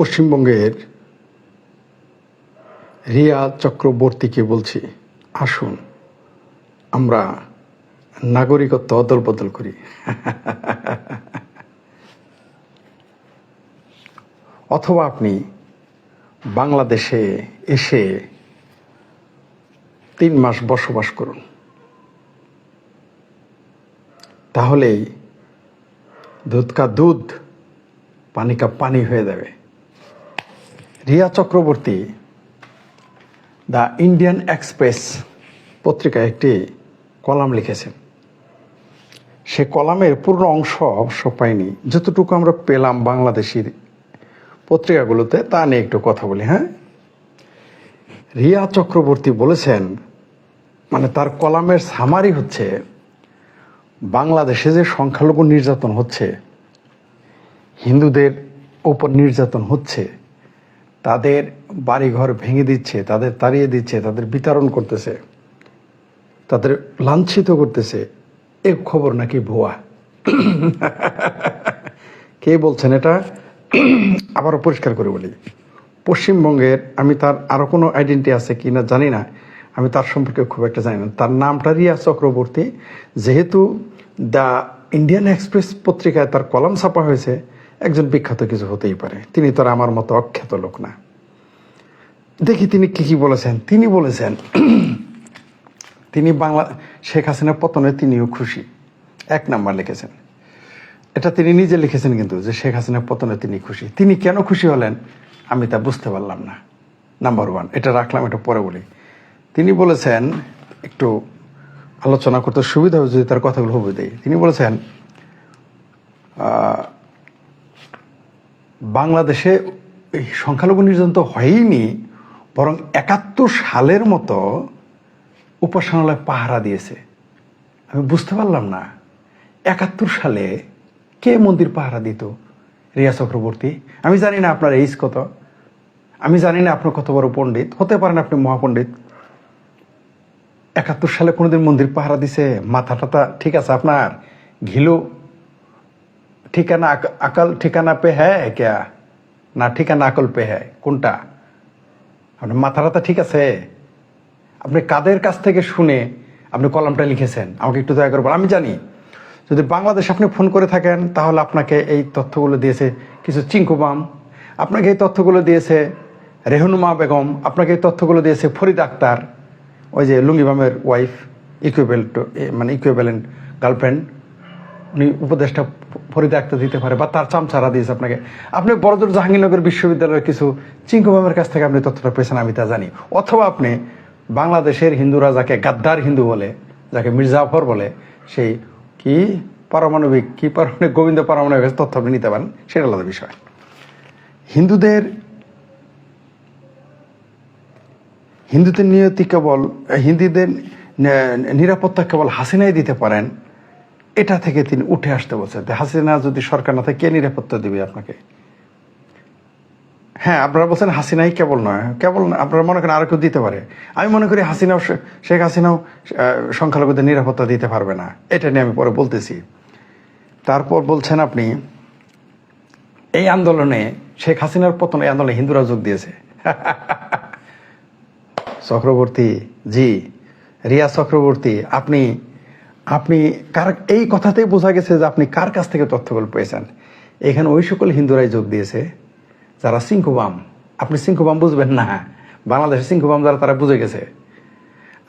পশ্চিমবঙ্গের রিয়া চক্রবর্তীকে বলছি, আসুন, আমরা নাগরিকত্ব অদল বদল করি। অথবা আপনি বাংলাদেশে এসে তিন মাস বসবাস করুন। তাহলেই দুধ কা দুধ, পানি কা পানি হয়ে যাবে। Riya Chakraborty, the Indian Express পত্রিকায় একটি কলাম লিখেছেন। সে কলামের পূর্ণ অংশ অবশ্য পাইনি। যতটুকু আমরা পেলাম বাংলাদেশির পত্রিকাগুলোতে, তা নিয়ে একটু কথা বলি হ্যাঁ? রিয়া চক্রবর্তী বলেছেন মানে তার কলামের সামারি হচ্ছে, বাংলাদেশে যে সংখ্যালঘু নির্যাতন হচ্ছে, হিন্দুদের উপর নির্যাতন হচ্ছে তাদের বাড়িঘর ভেঙে দিচ্ছে, তাদের তাড়িয়ে দিচ্ছে, তাদের বিতরণ করতেছে, তাদের লাঞ্ছিত করতেছে। এ খবর নাকি ভুয়া? কে বলছেন এটা? আবারও পরিষ্কার করে বলি। পশ্চিমবঙ্গের, আমি তার আরও কোনো আইডেন্টি আছে কি না জানি না। আমি তার সম্পর্কে খুব একটা জানি না। তার নামটা রিয়া চক্রবর্তী। যেহেতু দ্য ইন্ডিয়ান এক্সপ্রেস পত্রিকায় তার কলাম ছাপা হয়েছে একজন বিখ্যাত কিছু হতেই পারে। তিনি তো আমার মতো অখ্যাত লোক না। দেখি তিনি কি কি বলেছেন। তিনি বলেছেন, তিনি বাংলা, শেখ হাসিনার পতনে তিনিও খুশি। এক নাম্বার লিখেছেন। এটা তিনি নিজে লিখেছেন কিন্তু, যে শেখ হাসিনার পতনে তিনি খুশি। তিনি কেন খুশি হলেন, আমি তা বুঝতে পারলাম না। নাম্বার ওয়ান এটা রাখলাম, এটা পরে বলি। তিনি বলেছেন, একটু আলোচনা করতে সুবিধা হবে যদি তার কথাগুলো হবে দেয় তিনি বলেছেন বাংলাদেশে সংখ্যালঘু নির্যাতন তো হয়ইনি, বরং একাত্তর সালের মতো উপাসনালয় পাহারা দিয়েছে। আমি বুঝতে পারলাম না, একাত্তর সালে কে মন্দির পাহারা দিত রিয়া চক্রবর্তী? আমি জানি না আপনার এইজ কত। আমি জানি না আপনার কত বড় পণ্ডিত। হতে পারেন আপনি মহাপণ্ডিত। একাত্তর সালে কোনোদিন মন্দির পাহারা দিছে? মাথা টাথা ঠিক আছে, আপনার ঘিলু ঠিকানা আকল ঠিকানা পে হ্যাঁ ক্যা না ঠিকানা আকল পে হ্যাঁ কোনটা আপনার মাথা টাথা ঠিক আছে আপনি কাদের কাছ থেকে শুনে আপনি কলামটা লিখেছেন আমাকে একটু দয়া করে আমি জানি, যদি বাংলাদেশ আপনি ফোন করে থাকেন, তাহলে আপনাকে এই তথ্যগুলো দিয়েছে কিছু চিঙ্কুবাম আপনাকে এই তথ্যগুলো দিয়েছে রেহনুমা বেগম। আপনাকে এই তথ্যগুলো দিয়েছে ফরিদ আক্তার, ওই যে লুঙ্গিবামের ওয়াইফ ইকুইবেল মানে ইকুইবেলেন্ট গার্লফ্রেন্ড উনি উপদেশটা আক্তার দিতে পারে বা তার চামচারা দিয়েছে আপনাকে। আপনি বড়দুর জাহাঙ্গীরনগর বিশ্ববিদ্যালয়ের কিছু চিঙ্কুবামের কাছ থেকে আপনি তথ্যটা পেয়েছেন, আমি তা জানি। অথবা আপনি বাংলাদেশের হিন্দুরা যাকে গাদ্দার হিন্দু বলে, যাকে মির্জাফর বলে, সেই কি পারমাণবিক কি পারমাণবিক, গোবিন্দ পারমাণবিক তথ্য আপনি নিতে পারেন, সেটা আলাদা বিষয়। হিন্দুদের হিন্দুদের নিয়তি কেবল, হিন্দুদের নিরাপত্তা কেবল হাসিনাই দিতে পারেন এটা থেকে তিনি উঠে আসতে বলছেন হাসিনা যদি সরকার না থাকে, কে নিরাপত্তা দিবে আপনাকে? হ্যাঁ আপনারা বলছেন হাসিনাই কেবল নয়। কেবল আপনারা মনে করেন আর কেউ দিতে পারে। আমি মনে করি হাসিনাও শেখ হাসিনাও সংখ্যালঘুদের নিরাপত্তা দিতে পারবে না। এটা নিয়ে আমি পরে বলতেছি। তারপর বলছেন আপনি, এই আন্দোলনে শেখ হাসিনার পতন, এই আন্দোলনে হিন্দুরা যোগ দিয়েছে। চক্রবর্তী, জি, রিয়া চক্রবর্তী, আপনি আপনি কার, এই কথাতেই বোঝা গেছে যে আপনি কার কাছ থেকে তথ্যগুলো পেয়েছেন। এখানে ওই সকল হিন্দুরাই যোগ দিয়েছে, যারা সিংকুবাম আপনি সিংকুবাম বুঝবেন না, বাংলাদেশের সিংকুবাম যারা, তারা বুঝে গেছে।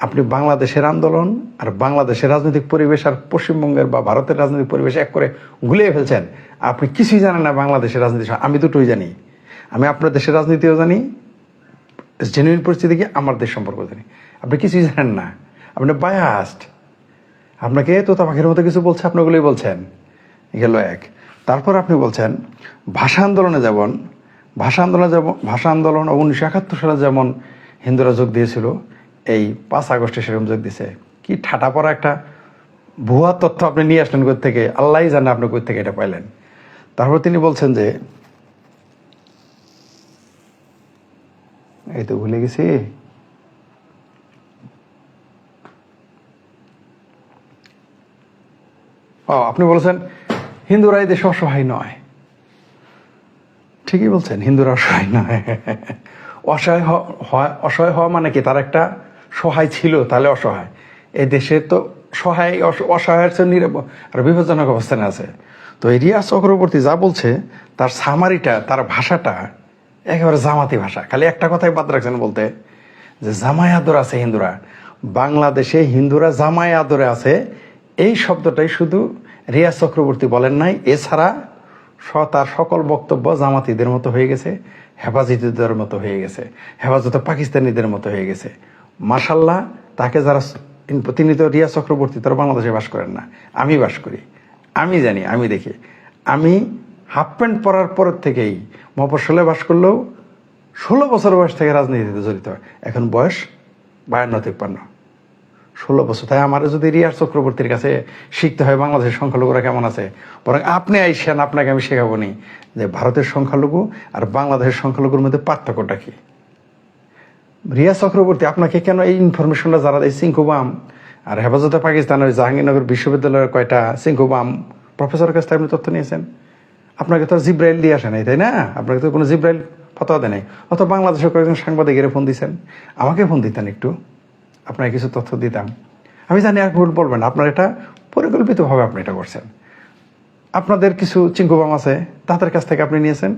আপনি বাংলাদেশের আন্দোলন আর বাংলাদেশের রাজনৈতিক পরিবেশ আর পশ্চিমবঙ্গের বা ভারতের রাজনৈতিক পরিবেশ এক করে গুলিয়ে ফেলছেন, আপনি কিছুই জানেন না বাংলাদেশের রাজনীতি আমি দুটোই জানি। আমি আপনার দেশের রাজনীতিও জানি জেনুইন পরিস্থিতি কি আমার দেশ সম্পর্কে জানি। আপনি কিছুই জানেন না। আপনি বায়াস্ট আপনাকে তোতা পাখির মতো কিছু বলছে, আপনি ওগুলোই বলছেন। গেল এক। তারপর আপনি বলছেন, ভাষা আন্দোলনে যেমন, ভাষা আন্দোলনে যেমন, ভাষা আন্দোলন উনিশশো একাত্তর সালে যেমন হিন্দুরা যোগ দিয়েছিল, এই পাঁচ আগস্টে সেরকম যোগ দিয়েছে কি ঠাটা পড়া একটা ভুয়া তথ্য আপনি নিয়ে আসলেন কোথা থেকে? আল্লাহ জানে আপনি কোথা থেকে এটা পাইলেন। তারপর তিনি বলছেন যে, এই তো ভুলে গেছি। ও, আপনি বলেছেন, হিন্দুরা এই দেশে অসহায় নয়। ঠিকই বলছেন, হিন্দুরা অসহায় নয়। অসহায় হয়- অসহায় হওয়া মানে কি? তার একটা সহায় ছিল, তাহলে অসহায়। এ দেশে তো সহায়, অস- অসহায়ের চেয়ে নিরাপ, আর বিপজ্জনক অবস্থানে আছে। তো রিয়া চক্রবর্তী যা বলছে, তার সামারিটা তার ভাষাটা একেবারে জামাতি ভাষা। খালি একটা কথাই বাদ রাখছেন বলতে, যে জামাই আদর আছে হিন্দুরা। বাংলাদেশে হিন্দুরা জামাই আদরে আছে, এই শব্দটাই শুধু রিয়া চক্রবর্তী বলেন নাই, এছাড়া স- তার সকল বক্তব্য জামাতিদের মতো হয়ে গেছে, হেফাজতিদের মতো হয়ে গেছে, হেফাজত পাকিস্তানিদের মতো হয়ে গেছে। মাসাল্লাহ তাকে যারা তিনি তো রিয়া চক্রবর্তী, তারা বাংলাদেশে বাস করেন না। আমি বাস করি। আমি জানি, আমি দেখি। আমি হাফ প্যান্ট পরার পর থেকেই মফস্বলে বাস করলেও ষোলো বছর বয়স থেকে রাজনীতিতে জড়িত এখন বয়স বায়ান্ন তিপ্পান্ন। ষোলো বছর। তাই আমার যদি রিয়ার চক্রবর্তীর কাছে শিখতে হয় বাংলাদেশের সংখ্যালঘুরা কেমন আছে, বরং আপনি আইসেন, আপনাকে আমি শেখাবো নি যে ভারতের সংখ্যালঘু আর বাংলাদেশের সংখ্যালঘুর মধ্যে পার্থক্যটা কি? রিয়া চক্রবর্তী, আপনাকে কেন এই ইনফরমেশনটা যারা এই সিংকুবাম আর হেফাজতে পাকিস্তানের জাহাঙ্গীরনগর বিশ্ববিদ্যালয়ের কয়টা সিংকুবাম প্রফেসরের কাছ থেকে আপনি তথ্য নিয়েছেন? আপনাকে তো জিব্রাইল দিয়ে আসে নাই, তাই না? আপনাকে তো কোনো জিব্রাইল ফতোয়া দেয় নাই। অথবা বাংলাদেশের কয়েকজন সাংবাদিকের ফোন দিয়েছেন আমাকে ফোন দিতেন একটু। আপনাকে কিছু তথ্য দিতাম। আমি জানি আর ভুল বলবেন আপনার এটা পরিকল্পিতভাবে আপনি এটা করছেন। আপনাদের কিছু চিঙ্কুবাম আছে, তাদের কাছ থেকে আপনি নিয়েছেন,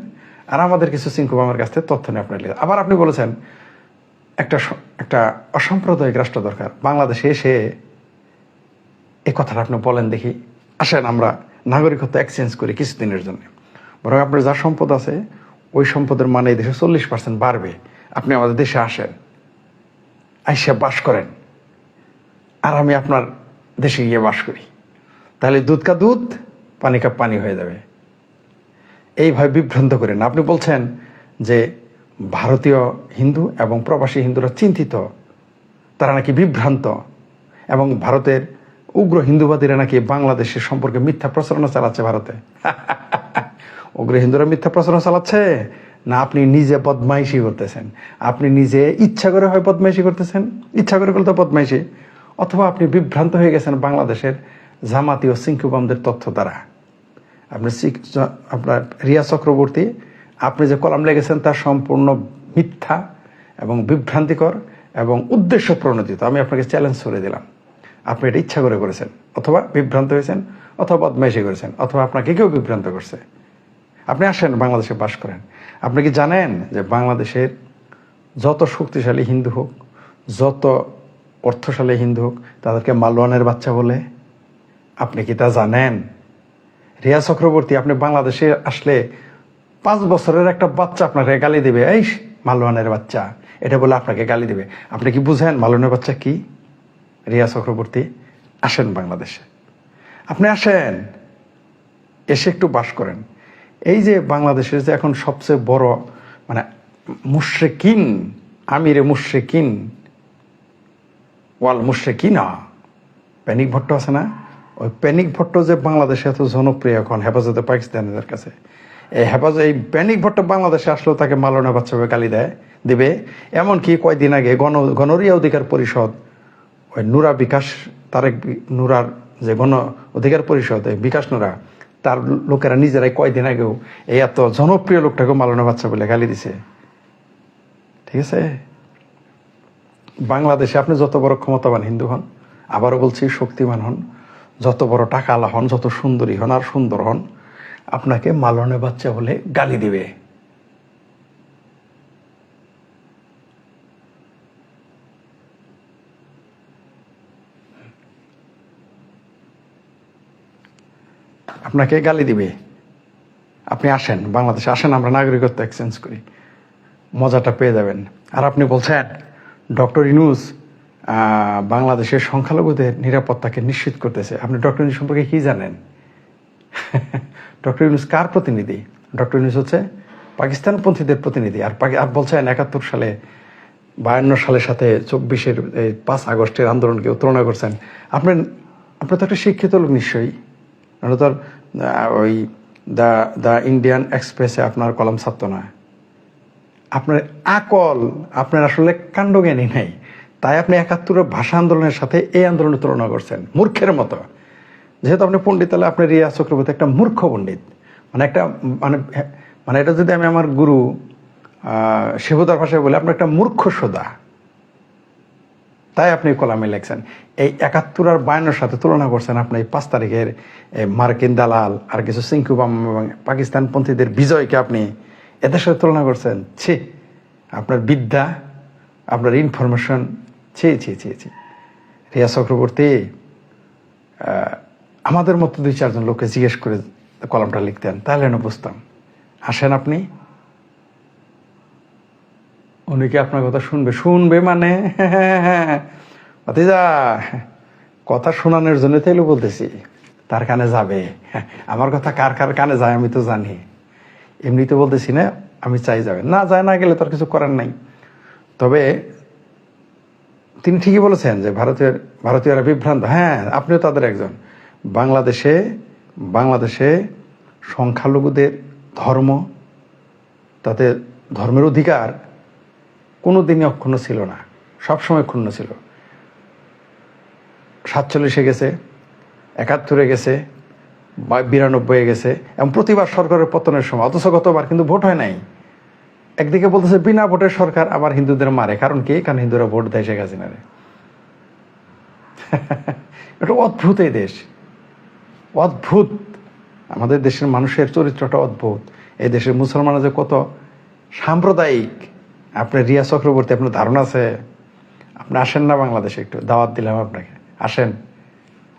আর আমাদের কিছু চিঙ্কুবামের কাছ থেকে তথ্য নিয়ে আপনি নিয়েছেন। আবার আপনি বলেছেন, একটা একটা অসাম্প্রদায়িক রাষ্ট্র দরকার। বাংলাদেশে এসে এই কথাটা আপনি বলেন দেখি। আসেন আমরা নাগরিকত্ব এক্সচেঞ্জ করি কিছুদিনের জন্য। বরং আপনার যা সম্পদ আছে, ওই সম্পদের মানে এই দেশে চল্লিশ পার্সেন্ট বাড়বে। আপনি আমাদের দেশে আসেন। আইসা বাস করেন। আর আমি আপনার দেশে গিয়ে বাস করি। তাহলে দুধ কা দুধ, পানি কা পানি হয়ে যাবে। এইভাবে বিভ্রান্ত করেন। আপনি বলছেন যে ভারতীয় হিন্দু এবং প্রবাসী হিন্দুরা চিন্তিত। তারা নাকি বিভ্রান্ত। এবং ভারতের উগ্র হিন্দুবাদীরা নাকি বাংলাদেশের সম্পর্কে মিথ্যা প্রচারণা চালাচ্ছে ভারতে। উগ্র হিন্দুরা মিথ্যা প্রচারণা চালাচ্ছে? না, আপনি নিজে বদমাইশি করতেছেন। আপনি নিজে ইচ্ছা করে হয় বদমাইশি করতেছেন। ইচ্ছা করে করলে তো বদমাইশি। অথবা আপনি বিভ্রান্ত হয়ে গেছেন বাংলাদেশের জামাতি ও সিংকুবামদের তথ্য দ্বারা। আপনি আপনার রিয়া চক্রবর্তী, আপনি যে কলাম লেগেছেন তা সম্পূর্ণ মিথ্যা এবং বিভ্রান্তিকর এবং উদ্দেশ্য প্রণোদিত। আমি আপনাকে চ্যালেঞ্জ করে দিলাম। আপনি এটা ইচ্ছা করে করেছেন। অথবা বিভ্রান্ত হয়েছেন, অথবা বদমাইশি করেছেন, অথবা আপনাকে কেউ বিভ্রান্ত করছে। আপনি আসেন বাংলাদেশে বাস করেন। আপনি কি জানেন যে বাংলাদেশের যত শক্তিশালী হিন্দু হোক, যত অর্থশালী হিন্দু হোক, তাদেরকে মালওয়ানের বাচ্চা বলে? আপনি কি তা জানেন? রিয়া চক্রবর্তী, আপনি বাংলাদেশে আসলে পাঁচ বছরের একটা বাচ্চা আপনাকে গালি দেবে। এই মালওয়ানের বাচ্চা, এটা বলে আপনাকে গালি দেবে। আপনি কি বুঝেন মালওয়ানের বাচ্চা কি? রিয়া চক্রবর্তী, আসেন বাংলাদেশে। আপনি আসেন, এসে একটু বাস করেন। এই যে বাংলাদেশের যে এখন সবচেয়ে বড় মানে মুশ্রেকিন, আমিরে মুশ্রেকিন, ওয়াল মুশ্রেকিনা, প্যানিক ভট্ট আছে না? ওই প্যানিক ভট্ট যে বাংলাদেশে এত জনপ্রিয় এখন, হেফাজতে পাকিস্তানিদের কাছে, এই হেফাজত এই প্যানিক ভট্ট বাংলাদেশে আসলেও তাকে মালনা বাচ্চা হয়ে গালি দেয়, দিবে। এমনকি কয়দিন আগে গণ, গণরিয়া অধিকার পরিষদ, ওই নুরা বিকাশ, তারেক নুরার যে গণ অধিকার পরিষদ বিকাশ নুরা তার লোকেরা নিজেরাই কয়দিন আগেও এই এত জনপ্রিয় লোকটাকে মালনা বাচ্চা বলে গালি দিছে। ঠিক আছে? বাংলাদেশে আপনি যত বড় ক্ষমতাবান হিন্দু হন, আবারও বলছি শক্তিমান হন, যত বড় টাকালা হন, যত সুন্দরী হন আর সুন্দর হন, আপনাকে মালনে বাচ্চা বলে গালি দিবে। আপনাকে গালি দিবে। আপনি আসেন, বাংলাদেশে আসেন, আমরা নাগরিকত্ব এক্সচেঞ্জ করি। মজাটা পেয়ে যাবেন। আর আপনি বলছেন, ডক্টর ইনুস বাংলাদেশের সংখ্যালঘুদের নিরাপত্তাকে নিশ্চিত করতেছে। আপনি ডক্টর ইনুস সম্পর্কে কি জানেন? ডক্টর ইনুস কার প্রতিনিধি? ডক্টর ইনুস হচ্ছে পাকিস্তানপন্থীদের প্রতিনিধি। আর আর বলছেন, একাত্তর সালে, বায়ান্ন সালের সাথে চব্বিশের পাঁচ আগস্টের আন্দোলনকে তুলনা করছেন। আপনার আপনার তো একটা শিক্ষিত লোক নিশ্চয়ই। নাহলে তো ওই দ্য দ্য ইন্ডিয়ান এক্সপ্রেসে আপনার কলম ছাপতো না আপনার আকল, আপনার আসলে কাণ্ডজ্ঞানী নাই। তাই আপনি একাত্তরের ভাষা আন্দোলনের সাথে এই আন্দোলনের তুলনা করছেন, মূর্খের মতো। যেহেতু আপনি পণ্ডিত, তাহলে আপনার রিয়া চক্রবর্তী একটা মূর্খ পণ্ডিত। মানে একটা মানে মানে এটা যদি আমি আমার গুরু শিবদার ভাষায় বলি আপনার একটা মূর্খ সোদা। তাই আপনি কলামে লেখছেন। এই একাত্তর আর বায়ান্নর সাথে তুলনা করছেন আপনি এই পাঁচ তারিখের মার্কিন দালাল আর কিছু সিংকুবাম এবং পাকিস্তানপন্থীদের বিজয়কে আপনি এদের সাথে তুলনা করছেন। ছি, আপনার বিদ্যা, আপনার ইনফরমেশন, ছি ছি ছি ছি। রিয়া চক্রবর্তী আমাদের মতো দুই, চারজন লোককে জিজ্ঞেস করে কলমটা লিখতেন, তাহলে না বুঝতাম আসেন আপনি। উনি কি আপনার কথা শুনবে? শুনবে মানে? ভাতিজা, কথা শোনানোর জন্য তাইলে বলতেছি। তার কানে যাবে। আমার কথা কার কার কানে যায় আমি তো জানি। এমনি তো বলতেছি না, আমি চাই যাবে। না, যায় না গেলে তার কিছু করার নাই। তবে তিনি ঠিকই বলেছেন যে ভারতীয়, ভারতীয়রা বিভ্রান্ত। হ্যাঁ আপনিও তাদের একজন। বাংলাদেশে বাংলাদেশে সংখ্যালঘুদের ধর্ম তাতে ধর্মের অধিকার কোনো দিনই অক্ষুণ্ণ ছিল না। সবসময় ক্ষুণ্ণ ছিল। সাতচল্লিশে গেছে, একাত্তরে গেছে, বা বিরানব্বই গেছে, এবং প্রতিবার সরকারের পতনের সময়, অথচ গতবার কিন্তু ভোট হয় নাই। একদিকে বলতেছে, বিনা ভোটের সরকার আবার হিন্দুদের মারে। কারণ কি? কারণ হিন্দুরা ভোট দেয় শেখ হাসিনারে। এটা অদ্ভুত এই দেশ। অদ্ভুত। আমাদের দেশের মানুষের চরিত্রটা অদ্ভুত। এই দেশের মুসলমানরা যে কত সাম্প্রদায়িক আপনার রিয়া চক্রবর্তী, আপনার ধারণা আছে? আপনি আসেন না বাংলাদেশে একটু, দাওয়াত দিলাম আপনাকে। আসেন।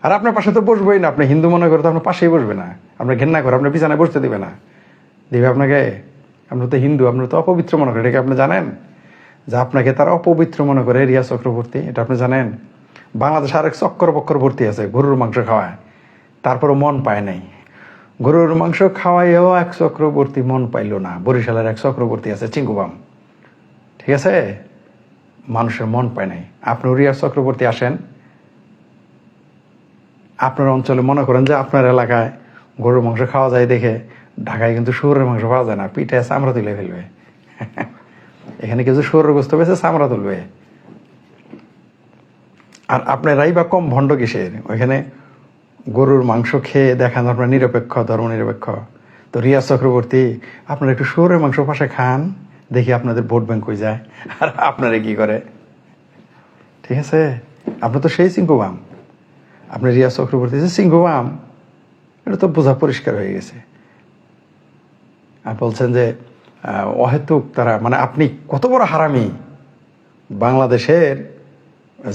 আর আপনার পাশে তো বসবোই না, আপনি হিন্দু মনে করে তো আপনার পাশেই বসবে না। আপনার ঘেন্না করে আপনার বিছানায় বসতে দিবে না। দেবে আপনাকে আপনার তো হিন্দু আপনার তো অপবিত্র মনে করে এটাকে আপনি জানেন? যে আপনাকে তারা অপবিত্র মনে করে, রিয়া চক্রবর্তী, এটা আপনি জানেন? বাংলাদেশে আরেক চক্কর বক্কর ভর্তি আছে, গরুর মাংস খাওয়ায়। তারপরও মন পায় নাই। গরুর মাংস খাওয়াইও এক চক্রবর্তী মন পাইল না। বরিশালের এক চক্রবর্তী আছে, চিঙ্কুবাম। ঠিক আছে? মানুষের মন পায় নাই। আপনি রিয়া চক্রবর্তী আসেন। আপনার অঞ্চলে মনে করেন যে আপনার এলাকায় গরুর মাংস খাওয়া যায় দেখে। ঢাকায় কিন্তু শুয়োরের মাংস পাওয়া যায় না। পিঠে চামড়া তুলে ফেলবে। এখানে কিছু শুয়োরের গোস্ত পেয়েছে চামড়া তুলবে। আর আপনারাই বা কম ভণ্ড কিসের? ওইখানে গরুর মাংস খেয়ে দেখান আপনার নিরপেক্ষ ধর্ম নিরপেক্ষ তো রিয়া চক্রবর্তী, আপনারা একটু শুয়োরের মাংস পাশে খান। দেখি আপনাদের ভোট ব্যাংক হয়ে যায়, আর আপনারা কি করে? ঠিক আছে? আপনার তো সেই সিংকুবাম আপনি রিয়া চক্রবর্তী, যে সিংকুবাম এটা তো বোঝা পরিষ্কার হয়ে গেছে। আর বলছেন যে অহেতুক তারা মানে আপনি কত বড় হারামি। বাংলাদেশের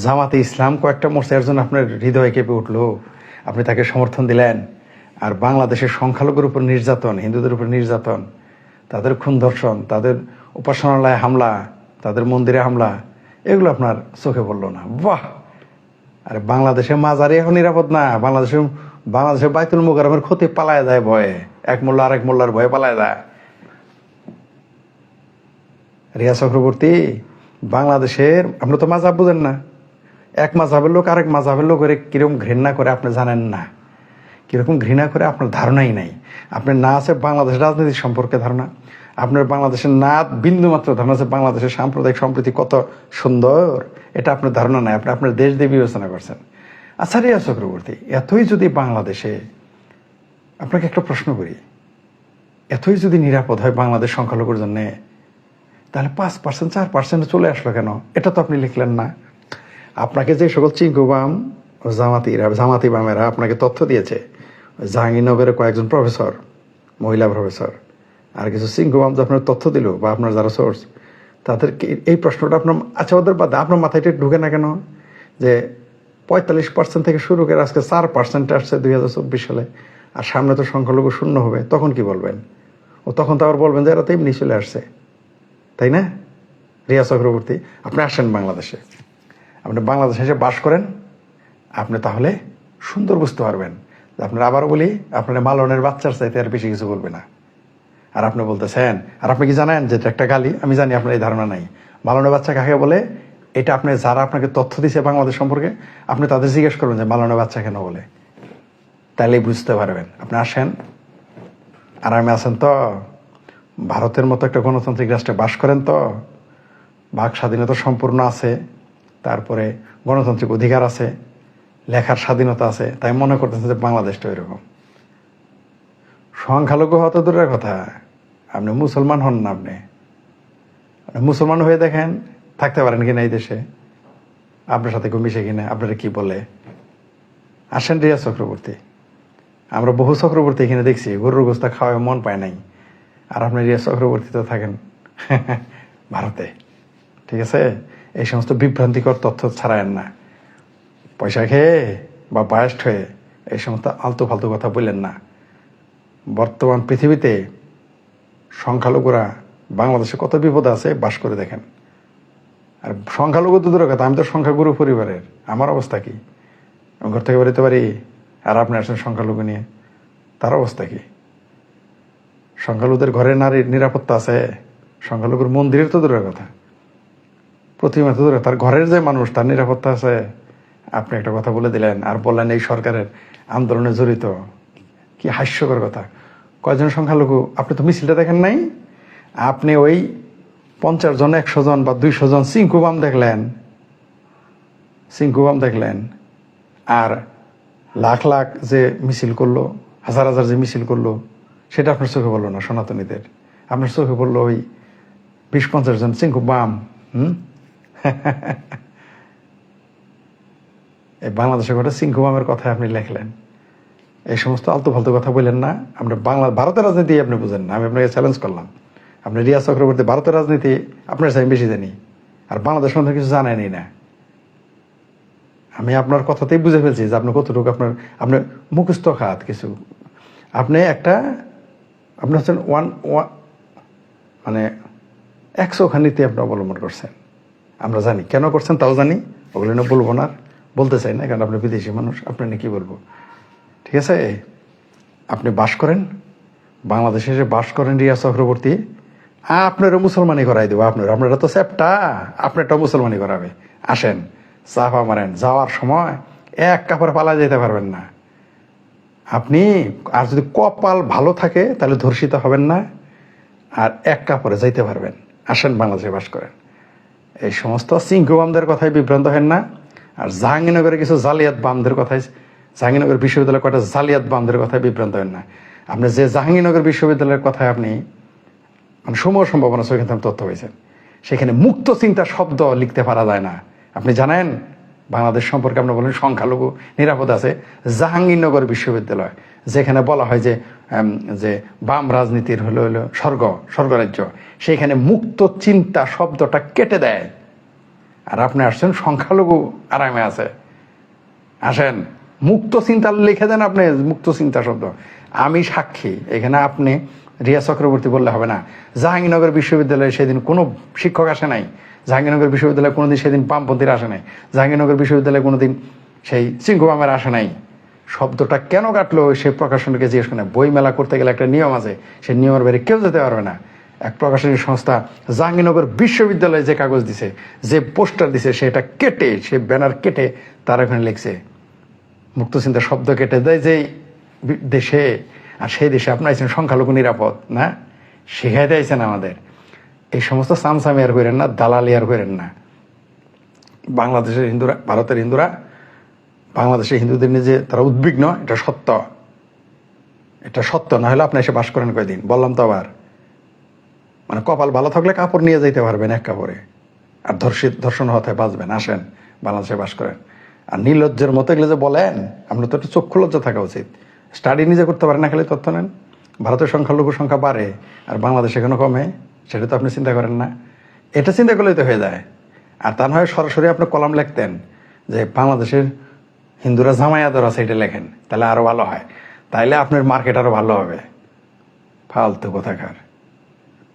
জামাতে ইসলাম কয়েকটা মোর্চার জন্য আপনার হৃদয় কেঁপে উঠল। আপনি তাকে সমর্থন দিলেন। আর বাংলাদেশের সংখ্যালঘুর উপর নির্যাতন, হিন্দুদের উপর নির্যাতন, তাদের খুন ধর্ষণ, তাদের উপাসনালয়ে হামলা, তাদের মন্দিরে হামলা, এগুলো আপনার চোখে পড়ল না। বাহ! আরে বাংলাদেশে মাজারে এখন নিরাপদ না। বাংলাদেশে বাংলাদেশে বাইতুল মোকারমের ক্ষতি পালায় যায় ভয়ে। এক মোল্লা আরেক মোল্লার ভয়ে পালায় যায়। রিয়া চক্রবর্তী, বাংলাদেশের, আপনি তো মাঝাব বুঝেন না। এক মাঝাবের লোক আরেক মাঝাবের লোক করে কীরকম ঘৃণা করে আপনি জানেন না। কীরকম ঘৃণা করে আপনার ধারণাই নাই। আপনার না আছে বাংলাদেশের রাজনীতি সম্পর্কে ধারণা। আপনার বাংলাদেশের না বিন্দু মাত্র ধারণা আছে বাংলাদেশের সাম্প্রদায়িক সম্প্রীতি কত সুন্দর, এটা আপনার ধারণা নাই, আপনি আপনার দেশ দিয়ে বিবেচনা করছেন। আচ্ছা রিয়া চক্রবর্তী, এতই যদি বাংলাদেশে, আপনাকে একটা প্রশ্ন করি, এতই যদি নিরাপদ হয় বাংলাদেশ সংখ্যালঘুর জন্যে, তাহলে পাঁচ পার্সেন্ট, চার পার্সেন্ট চলে আসলো কেন? এটা তো আপনি লিখলেন না। আপনাকে যে সকল চিঙ্কুবাম জামাতিরা জামাতি বামেরা আপনাকে তথ্য দিয়েছে, জাহাঙ্গীরনগরের কয়েকজন প্রফেসর, মহিলা প্রফেসর আর কিছু চিঙ্কুবাম যে আপনার তথ্য দিল বা আপনার যারা সোর্স তাদেরকে এই প্রশ্নটা আপনার আচ্ছা ওদের বাদে আপনার মাথায় এটা ঢুকে না কেন? যে পঁয়তাল্লিশ পার্সেন্ট থেকে শুরু করে আজকে চার পার্সেন্ট আসছে দুই হাজার চব্বিশ সালে, আর সামনে তো সংখ্যালঘু শূন্য হবে, তখন কি বলবেন? ও তখন তো আবার বলবেন যে এরা তো এমনি চলে আসছে। তাই না? রিয়া চক্রবর্তী, আপনি আসেন বাংলাদেশে। আপনি বাংলাদেশে এসে বাস করেন, আপনি তাহলে সুন্দর বুঝতে পারবেন। আপনার আবার বলি, আপনার মালনের বাচ্চার চাইতে আর বেশি কিছু বলবে না। আর আপনি বলতেছেন, আর আপনি কি জানেন যে এটা একটা গালি, আমি জানি আপনার এই ধারণা নাই। মালনের বাচ্চা কাকে বলে? এটা আপনি, যারা আপনাকে তথ্য দিছে বাংলাদেশ সম্পর্কে, আপনি তাদের জিজ্ঞেস করবেন যে মালনের বাচ্চা কেন বলে। তাহলেই বুঝতে পারবেন। আপনি আসেন। আরামে আছেন তো, ভারতের মতো একটা গণতান্ত্রিক রাষ্ট্রে বাস করেন তো। বাক স্বাধীনতা সম্পূর্ণ আছে, তারপরে গণতান্ত্রিক অধিকার আছে, লেখার স্বাধীনতা আছে, তাই মনে করতেছে যে বাংলাদেশটা এরকম। সংখ্যালঘু হওয়া তো দূরের কথা। আপনি মুসলমান হন না আপনি। মুসলমান হয়ে দেখেন, থাকতে পারেন কিনা এই দেশে। আপনার সাথে মিশে কিনা, আপনারা কি বলে? আসেন রিয়া চক্রবর্তী। আমরা বহু চক্রবর্তী এখানে দেখছি, গরুর গোস্তা খাওয়ায় মন পায় নাই। আর আপনি রিয়া চক্রবর্তী তো থাকেন, ভারতে। ঠিক আছে? এই সমস্ত বিভ্রান্তিকর তথ্য ছাড়ায়েন না। পয়সা খেয়ে বা বায়াস্ট হয়ে এই সমস্ত আলতু ফালতু কথা বললেন না। বর্তমান পৃথিবীতে সংখ্যালঘুরা বাংলাদেশে কত বিপদ আছে, বাস করে দেখেন। আর সংখ্যালঘু তো দূরের কথা, আমি তো সংখ্যাগুরু পরিবারের। আমার অবস্থা কি? আমি ঘর থেকে বেরোতে পারি আর আপনি আসছেন সংখ্যালঘু নিয়ে। তার অবস্থা কি? সংখ্যালঘুদের ঘরে নারীর নিরাপত্তা আছে, সংখ্যালঘুর মন্দিরের তো দূরের কথা। প্রতিমা তো দূরে তার ঘরের যে মানুষ, তার নিরাপত্তা আছে। আপনি একটা কথা বলে দিলেন আর বললেন এই সরকারের আন্দোলনে জড়িত। কি হাস্যকর কথা। কয়জন সংখ্যালঘু আপনি তো মিছিলটা দেখেন নাই? আপনি ওই পঞ্চাশ জন, একশো জন বা দুইশো জন সিঙ্কুবাম দেখলেন। সিঙ্কুবাম দেখলেন। আর লাখ লাখ যে মিছিল করল, হাজার হাজার যে মিছিল করল, সেটা আপনার চোখে পড়ল না সনাতনীদের। আপনার চোখে পড়ল ওই বিশ পঞ্চাশ জন চিঙ্কুবাম হুম? এই বাংলাদেশে ঘটে সিংকুমামের কথা আপনি লেখলেন। এই সমস্ত আলতু ফালতু কথা বললেন না। আপনি বাংলা, ভারতের রাজনীতি আপনি বুঝেন না, আমি আপনাকে চ্যালেঞ্জ করলাম। আপনি রিয়া চক্রবর্তী, ভারতের রাজনীতি, আপনার চাই বেশি জানি। আর বাংলাদেশ সম্বন্ধে কিছু জানেনই না। আমি আপনার কথাতেই বুঝে ফেলছি যে আপনি কতটুকু আপনার আপনার মুখস্থ খাত কিছু। আপনি একটা, আপনি হচ্ছেন ওয়ান ওয়ান মানে একশো খানিতে আপনি অবলম্বন করছেন। আমরা জানি। কেন করছেন তাও জানি, ওগুলো বলব না বলতে চাই না, কারণ আপনি বিদেশি মানুষ আপনি কি বলব? ঠিক আছে আপনি বাস করেন। বাংলাদেশে এসে বাস করেন রিয়া চক্রবর্তী, আপনারও মুসলমানি করাই দেবো। আপনার আপনারা তো সেপটা। আপনারটা মুসলমানি করাবে। আসেন চাপা মারেন। যাওয়ার সময় এক কাপড়ে পালা যেতে পারবেন না। আপনি, আর যদি কপাল ভালো থাকে, তাহলে ধর্ষিত হবেন না। আর এক কাপড়ে যাইতে পারবেন। আসেন, বাংলাদেশে বাস করেন। এই সমস্ত সিংহ বামদের কথায় বিভ্রান্ত হেন না। আর জাহাঙ্গীরনগরে কিছু জালিয়াত বামদের কথায় জাহাঙ্গীরনগর বিশ্ববিদ্যালয়ের কটা জালিয়াত বামদের কথায় বিভ্রান্ত হেন না। আপনি যে জাহাঙ্গীরনগর বিশ্ববিদ্যালয়ের কথায় আপনি মানে সময় সম্ভাবনা সেখান তথ্য হয়েছেন, সেখানে মুক্ত চিন্তা শব্দ লিখতে পারা যায় না। আপনি জানেন, বাংলাদেশ সম্পর্কে আপনি বলেন সংখ্যালঘু নিরাপদ আছে, জাহাঙ্গীরনগর বিশ্ববিদ্যালয়, যেখানে বলা হয় যে যে বাম রাজনীতির হলো হলো স্বর্গ, স্বর্গরাজ্য, সেখানে মুক্ত চিন্তা শব্দটা কেটে দেয়। আর আপনি আসছেন সংখ্যালঘু আরামে আছে। আসেন। মুক্ত চিন্তা লিখে দেন আপনি, মুক্ত চিন্তা শব্দ। আমি সাক্ষী, এখানে আপনি রিয়া চক্রবর্তী বললে হবে না। জাহাঙ্গীরনগর বিশ্ববিদ্যালয়ে সেদিন কোনো শিক্ষক আসে নাই। জাহাঙ্গীরনগর বিশ্ববিদ্যালয়ে কোনোদিন সেদিন বামপন্থীরা আসে নাই। জাহাঙ্গীরনগর বিশ্ববিদ্যালয়ে কোনোদিন সেই সিংহবামের আসে নাই। শব্দটা কেন কাটলো সে প্রকাশনকে জিজ্ঞেস করে বই মেলা করতে গেলে একটা নিয়ম আছে সেই নিয়মের বাইরে কেউ যেতে পারবে না। এক প্রকাশনী সংস্থা জাহাঙ্গীরনগর বিশ্ববিদ্যালয়ে যে কাগজ দিছে, যে পোস্টার দিছে, সেটা কেটে, সে ব্যানার কেটে তারা ওখানে লিখছে। মুক্ত চিন্তা শব্দ কেটে দেয় যে দেশে, আর সেই দেশে আপনার আছেন সংখ্যালঘু নিরাপদ, না? শিখাইতে আইছেন আমাদের। এই সমস্ত সামসামি আর করেন না, দালালি আর করেন না। বাংলাদেশের হিন্দুরা, ভারতের হিন্দুরা, বাংলাদেশের হিন্দুদের নিয়ে যে তারা উদ্বিগ্ন, এটা সত্য। এটা সত্য, না হলে আপনি এসে বাস করেন কয়দিন? বললাম তো আবার। মানে কপাল ভালো থাকলে কাপড় নিয়ে যেতে পারবেন এক কাপড়ে। আর ধর্ষিত, ধর্ষণ হতে বাঁচবেন, আসেন, বাংলাদেশে বাস করেন। আর নির্লজ্জের মতো এগুলো যে বলেন আপনার তো একটু চক্ষু লজ্জা থাকা উচিত। স্টাডি নিজে করতে পারেন না, খালি তথ্য নেন। ভারতের সংখ্যালঘু সংখ্যা বাড়ে আর বাংলাদেশে কেন কমে, সেটা তো আপনি চিন্তা করেন না। এটা চিন্তা করলেই তো হয়ে যায়। আর তা নয় সরাসরি আপনি কলাম লিখতেন যে বাংলাদেশের হিন্দুরা জামায়াতর আছে, এটা লেখেন, তাহলে আরও ভালো হয়। তাইলে আপনার মার্কেট আরও ভালো হবে। ফালতু কোথাকার।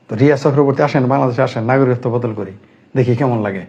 তো রিয়া চক্রবর্তী আসেন, বাংলাদেশে আসেন, নাগরিকত্ব বদল করি, দেখি কেমন লাগে।